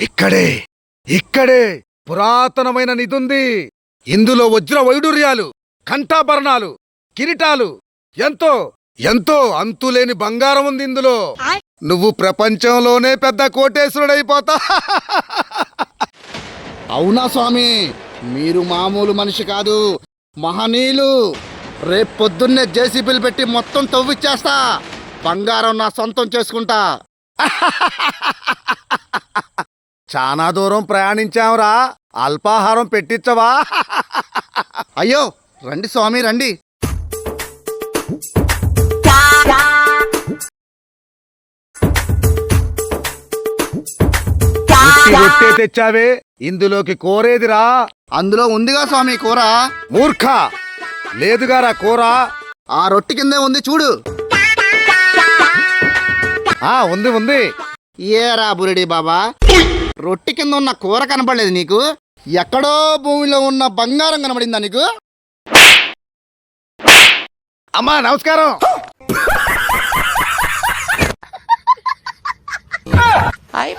ఇక్కడే ఇక్కడే పురాతనమైన నిధుంది. ఇందులో వజ్ర వైడూర్యాలు కంఠాభరణాలు కిరీటాలు ఎంతో ఎంతో అంతులేని బంగారం ఉంది ఇందులో. నువ్వు ప్రపంచంలోనే పెద్ద కోటేశ్వరుడైపోతా. అవునా స్వామి? మీరు మామూలు మనిషి కాదు. మహనీయులు. రేపు పొద్దున్నే జేసీబీలు పెట్టి మొత్తం తవ్విచ్చేస్తా. బంగారం నా సొంతం చేసుకుంటా. చాలా దూరం ప్రయాణించాంరా. అల్పాహారం పెట్టించవా? అయ్యో రండి స్వామి రండి. రొట్టె తెచ్చావే. ఇందులోకి కోరేదిరా. అందులో ఉందిగా స్వామి కూర. మూర్ఖ! లేదుగారా కూర? ఆ రొట్టె కిందే ఉంది చూడు. ఆ ఉంది ఉంది. ఏరా బురిడి బాబా. రొట్టె కింద ఉన్న కూర కనపడలేదు నీకు? ఎక్కడో భూమిలో ఉన్న బంగారం కనబడిందా నీకు? అమ్మా నమస్కారం. High.